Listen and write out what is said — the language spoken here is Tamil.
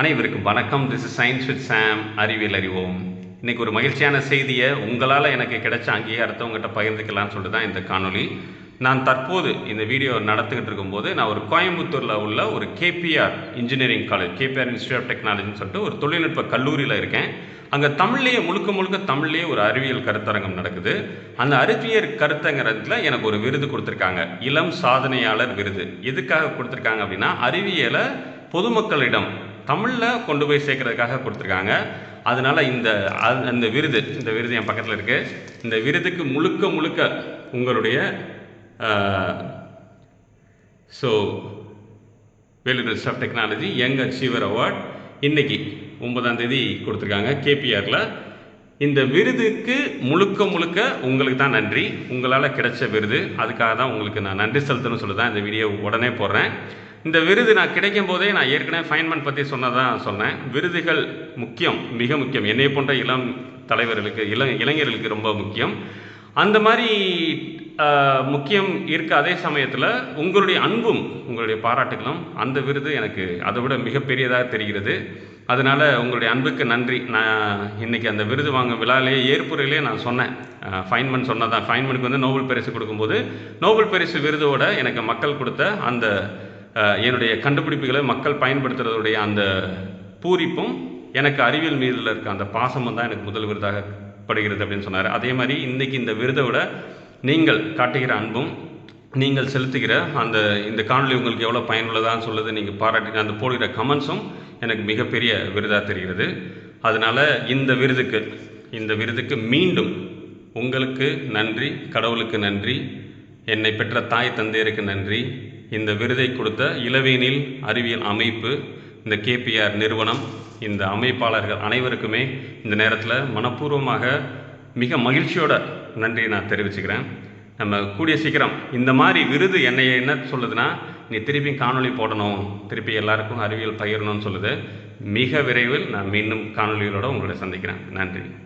அனைவருக்கும் வணக்கம். This is science with Sam அறிவியல் அறிவோம். இன்னைக்கு ஒரு மகிழ்ச்சியான செய்தியை உங்களால் எனக்கு கிடைச்ச அங்கீகாரத்தை உங்கள்கிட்ட பகிர்ந்துக்கலாம்னு சொல்லிட்டு தான் இந்த காணொளி. நான் தற்போது இந்த வீடியோ நடத்துக்கிட்டு இருக்கும்போது நான் ஒரு கோயம்புத்தூரில் உள்ள ஒரு KPR engineering college KPR institute of டெக்னாலஜின்னு சொல்லிட்டு ஒரு தொழில்நுட்ப கல்லூரியில் இருக்கேன். அங்கே தமிழ்லேயே முழுக்க முழுக்க தமிழ்லேயே ஒரு அறிவியல் கருத்தரங்கம் நடக்குது. அந்த அறிவியல் கருத்தரங்கத்தில் எனக்கு ஒரு விருது கொடுத்துருக்காங்க. இளம் சாதனையாளர் விருது. எதுக்காக கொடுத்துருக்காங்க அப்படின்னா அறிவியலை பொதுமக்களிடம் தமிழில் கொண்டு போய் சேர்க்கறதுக்காக கொடுத்துருக்காங்க. அதனால் இந்த அந்த விருது இந்த விருது என் பக்கத்தில் இருக்குது இந்த விருதுக்கு முழுக்க முழுக்க உங்களுடைய so Vellore of technology young achiever award இன்றைக்கி ஒன்பதாம் தேதி கொடுத்துருக்காங்க கேபிஆரில். இந்த விருதுக்கு முழுக்க முழுக்க உங்களுக்கு தான் நன்றி. உங்களால் கிடைச்ச விருது. அதுக்காக தான் உங்களுக்கு நான் நன்றி செலுத்தணும்னு சொல்லி தான் இந்த வீடியோ உடனே போடுறேன். இந்த விருது நான் கிடைக்கும் போதே நான் ஏற்கனவே ஃபைன்மன் பற்றி சொன்னதான் சொன்னேன். விருதுகள் முக்கியம் மிக முக்கியம். என்னை போன்ற இளம் தலைவர்களுக்கு இள இளைஞர்களுக்கு ரொம்ப முக்கியம். அந்த மாதிரி முக்கியம் இருக்க அதே சமயத்தில் உங்களுடைய அன்பும் உங்களுடைய பாராட்டுகளும் அந்த விருது எனக்கு அதை விட மிகப்பெரியதாக தெரிகிறது. அதனால் உங்களுடைய அன்புக்கு நன்றி. நான் இன்னைக்கு அந்த விருது வாங்க விழாலேயே ஏற்புரையிலே நான் சொன்னேன். ஃபைன்மன் சொன்னதான். ஃபைன்மனுக்கு வந்து நோபல் பரிசு கொடுக்கும்போது நோபல் பரிசு விருதோட எனக்கு மக்கள் கொடுத்த அந்த என்னுடைய கண்டுபிடிப்புகளை மக்கள் பயன்படுத்துறதுடைய அந்த பூரிப்பும் எனக்கு அறிவியல் மீதில் இருக்க அந்த பாசமும் தான் எனக்கு முதல் விருதாக படுகிறது அப்படின்னு சொன்னார். அதே மாதிரி இன்றைக்கி இந்த விருதை விட நீங்கள் காட்டுகிற அன்பும் நீங்கள் செலுத்துகிற அந்த இந்த காணொலி உங்களுக்கு எவ்வளோ பயனுள்ளதான்னு சொல்லுது நீங்கள் பாராட்டி அந்த போடுகிற கமெண்ட்ஸும் எனக்கு மிகப்பெரிய விருதாக தெரிகிறது. அதனால் இந்த விருதுக்கு இந்த விருதுக்கு மீண்டும் உங்களுக்கு நன்றி கடவுளுக்கு நன்றி என்னை பெற்ற தாய் தந்தையருக்கு நன்றி இந்த விருதை கொடுத்த இளவேனில் அறிவியல் அமைப்பு இந்த கேபிஆர் நிறுவனம் இந்த அமைப்பாளர்கள் அனைவருக்குமே இந்த நேரத்தில் மனப்பூர்வமாக மிக மகிழ்ச்சியோட நன்றியை நான் தெரிவிச்சுக்கிறேன். நம்ம கூடிய சீக்கிரம் இந்த மாதிரி விருது என்னை என்ன சொல்லுதுன்னா நீ திருப்பி காணொளி போடணும் திருப்பி எல்லாருக்கும் அறிவியல் பகிரணும்னு சொல்லுது. மிக விரைவில் நான் மீண்டும் காணொலிகளோடு உங்களை சந்திக்கிறேன். நன்றி.